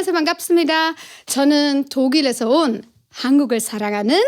안녕하세요. 반갑습니다. 저는 독일에서 온 한국을 사랑하는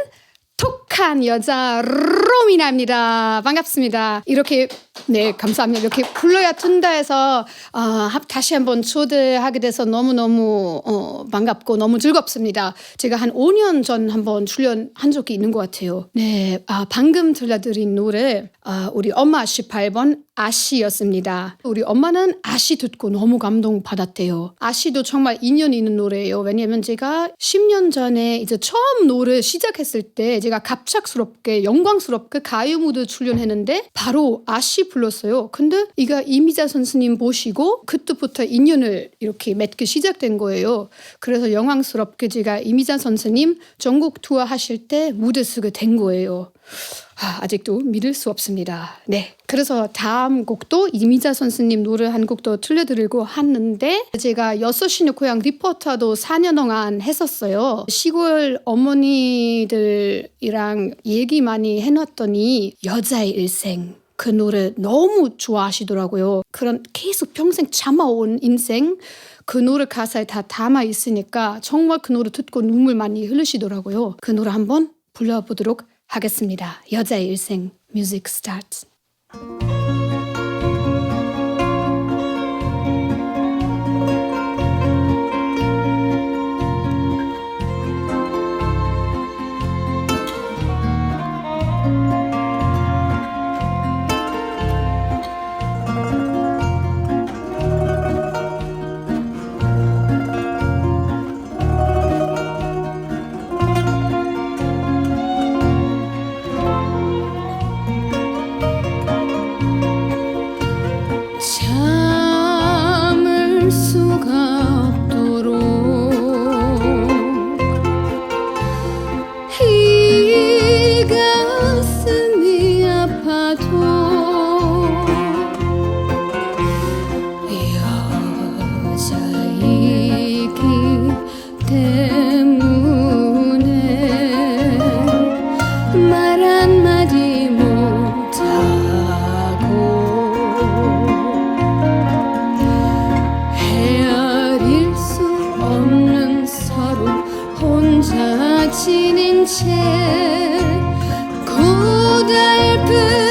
톡한 여자 로미나입니다. 반갑습니다. 이렇게 네 감사합니다. 이렇게 불러야 튼다 해서 아, 합- 다시 한번 초대하게 돼서 너무 너무 어, 반갑고 너무 즐겁습니다. 제가 한 5년 전 한번 출연한 적이 있는 것 같아요. 네, 아, 방금 들려드린 노래 아, 우리 엄마 18번 아시였습니다. 우리 엄마는 아시 듣고 너무 감동받았대요. 아시도 정말 인연 있는 노래예요. 왜냐면 제가 10년 전에 이제 처음 노래 시작했을 때 제가 갑작스럽게 영광스럽게 가요 무대 출연했는데 바로 아시 불렀어요. 근데 이가 이미자 선생님 보시고 그때부터 인연을 이렇게 맺기 시작된 거예요. 그래서 영광스럽게 제가 이미자 선생님 전국 투어 하실 때 무대 쓰게 된 거예요. 아, 아직도 믿을 수 없습니다. 네. 그래서 다음 곡도 이미자 선생님 노래 한 곡도 들려드리고 하는데 제가 여섯 시내 고향 리포터도 4년 동안 했었어요. 시골 어머니들이랑 얘기 많이 해놨더니 여자의 일생 그 노래 너무 좋아하시더라고요. 그런 계속 평생 참아온 인생 그 노래 가사에 다 담아 있으니까 정말 그 노래 듣고 눈물 많이 흘리시더라고요. 그 노래 한번 불러보도록 하겠습니다. 여자의 일생 뮤직 스타트. 지닌 채 고달픈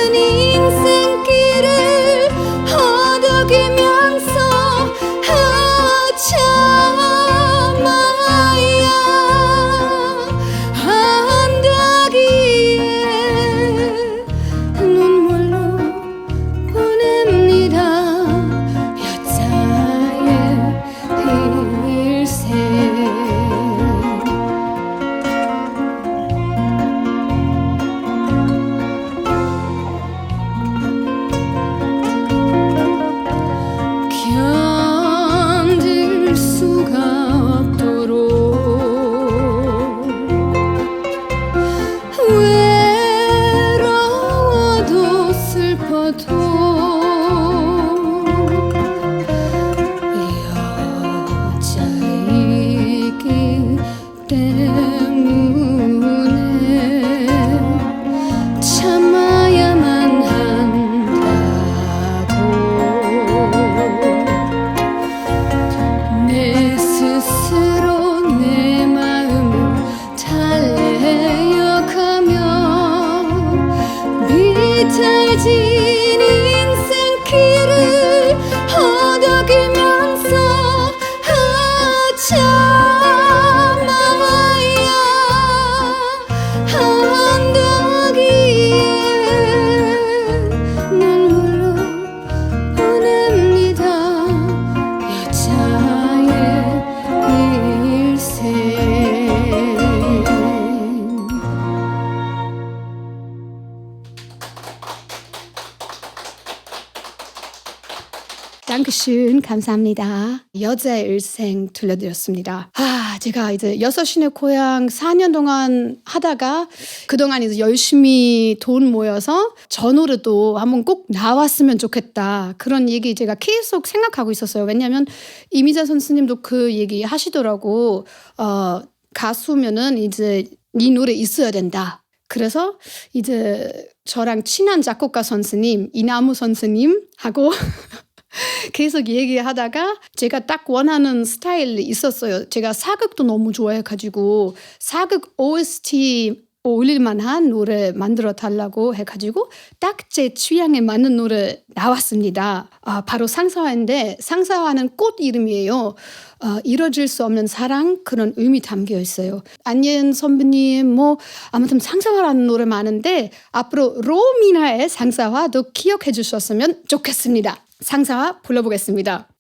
dankeschön 감사합니다. 여자의 일생 들려드렸습니다. 아, 제가 이제 여섯 시내 고향 4년 동안 하다가 그동안 이제 열심히 돈 모여서 저 노래도 한번 꼭 나왔으면 좋겠다. 그런 얘기 제가 계속 생각하고 있었어요. 왜냐하면 이미자 선수님도 그 얘기 하시더라고. 어, 가수면은 이제 이 노래 있어야 된다. 그래서 이제 저랑 친한 작곡가 선생님 이나무 선생님하고 계속 얘기하다가 제가 딱 원하는 스타일이 있었어요. 제가 사극도 너무 좋아해가지고 사극 OST 올릴만한 노래 만들어 달라고 해가지고 딱 제 취향에 맞는 노래 나왔습니다. 아, 바로 상사화인데 상사화는 꽃 이름이에요. 어, 이뤄질 수 없는 사랑 그런 의미 담겨 있어요. 안예은 선배님 뭐 아무튼 상사화라는 노래 많은데 앞으로 로미나의 상사화도 기억해 주셨으면 좋겠습니다. 상사화 불러보겠습니다.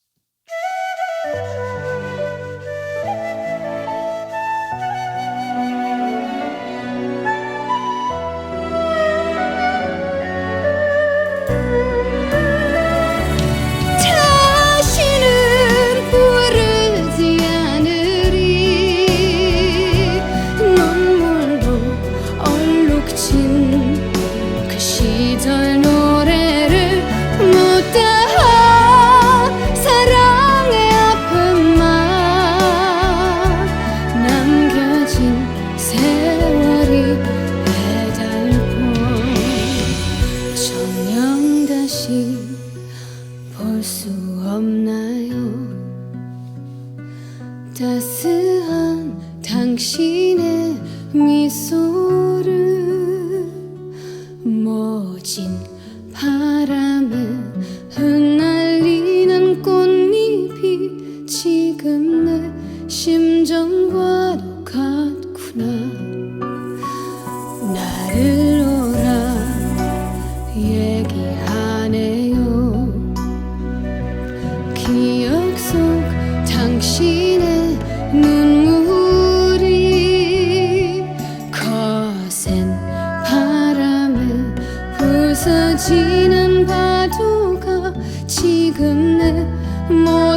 모진 바람에 흩 내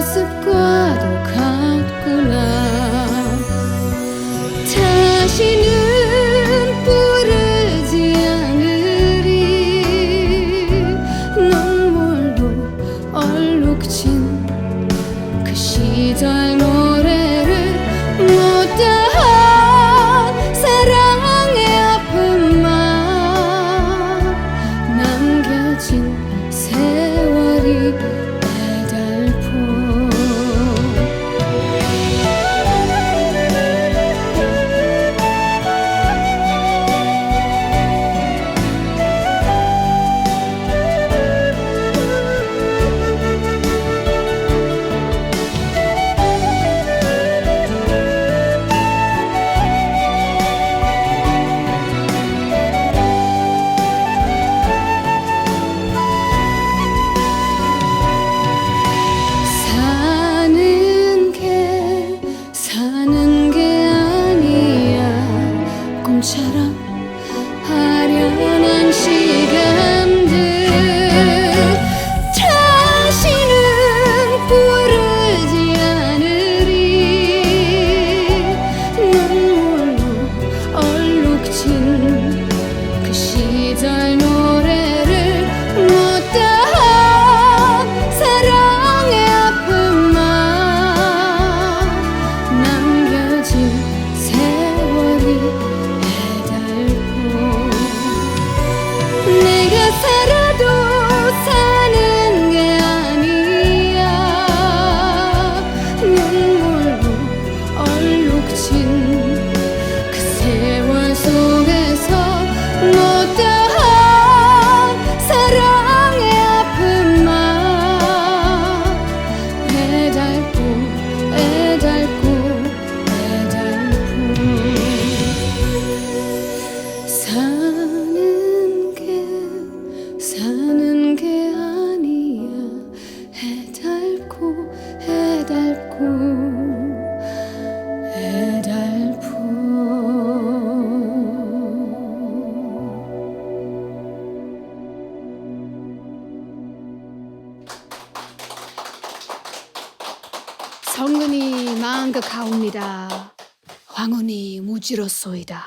무지로소이다.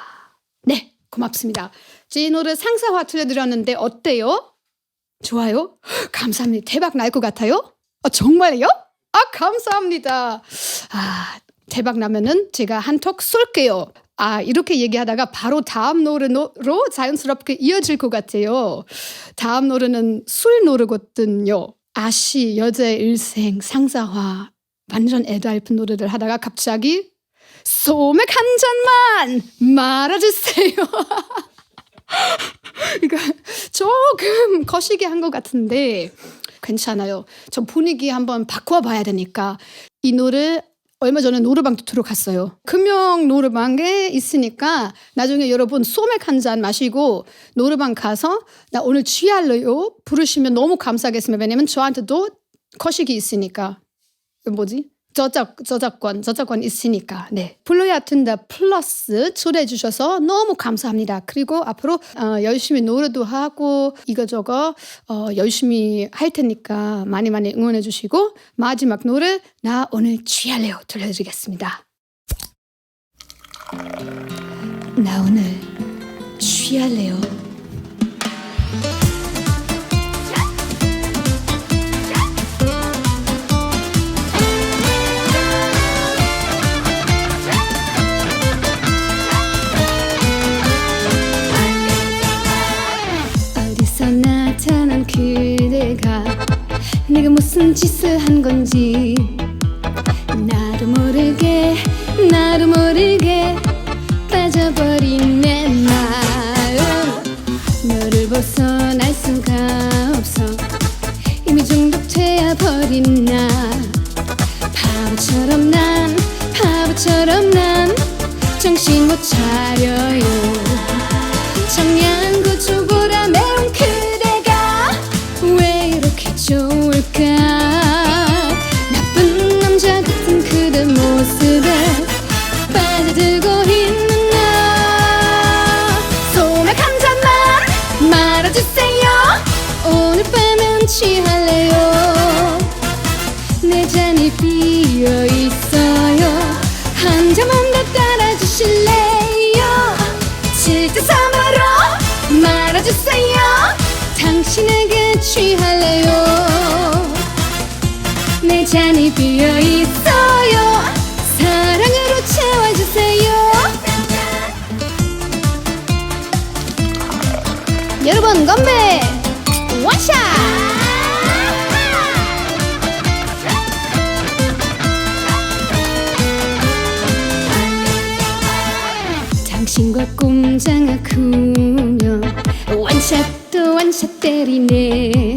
네, 고맙습니다. 제 노래 상사화 들려드렸는데 어때요? 좋아요? 감사합니다. 대박 날 것 같아요? 아, 정말요? 아, 감사합니다. 아, 대박 나면은 제가 한턱 쏠게요. 아, 이렇게 얘기하다가 바로 다음 노래로 자연스럽게 이어질 것 같아요. 다음 노래는 술 노래거든요. 아시 여자의 일생 상사화 완전 애달픈 노래를 하다가 갑자기 소맥 한 잔만 말아주세요. 이거 조금 거시기 한 것 같은데 괜찮아요. 전 분위기 한번 바꿔봐야 되니까 이 노래 얼마 전에 노래방도 들어갔어요. 금영 노래방에 있으니까 나중에 여러분 소맥 한 잔 마시고 노래방 가서 나 오늘 취할래요 부르시면 너무 감사하겠습니다. 왜냐면 저한테도 거시기 있으니까. 그 뭐지? 저작 저작권 저작권 있으니까. 네. 불러야 튼다 플러스 초대해 주셔서 너무 감사합니다. 그리고 앞으로 어, 열심히 노래도 하고 이거저거 어, 열심히 할 테니까 많이 많이 응원해 주시고 마지막 노래 나 오늘 취할래요. 들려드리겠습니다. 나 오늘 취할래요 그대가 내가 무슨 짓을 한 건지 나도 모르게 나도 모르게 당신에게 취할래요? 내 잔이 비어 있어요. 사랑으로 채워주세요. 여러분 건배! 원샷! 당신과 꼼장아 구면 원샷 도 원샷 때리네.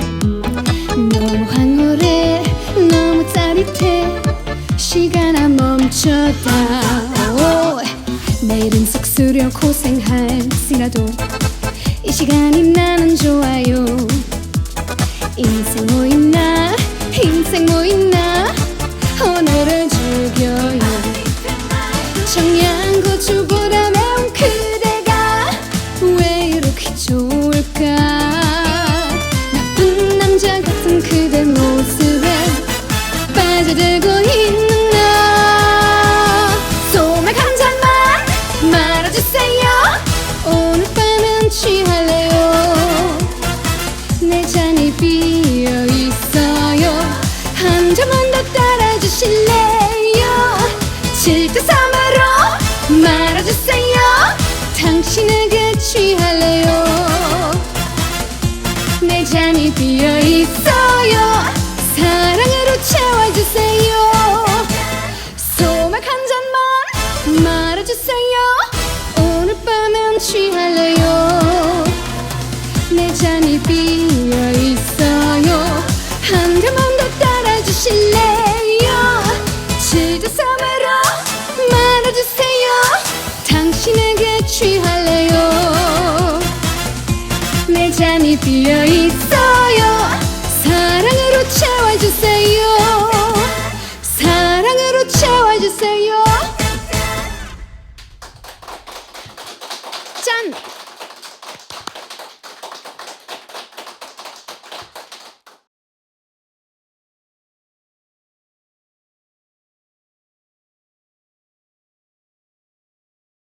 너무 황홀해 너무 짜릿해. 시간아 멈춰다 오, 내일은 쑥스려 고생할지라도. 이 시간이 나는 좋아요. 인생 뭐 있나? 인생 뭐 있나? 오늘을 즐겨요. 청양고추보다 취할래요? 내 잔이 비어 있어요. 사랑으로 채워주세요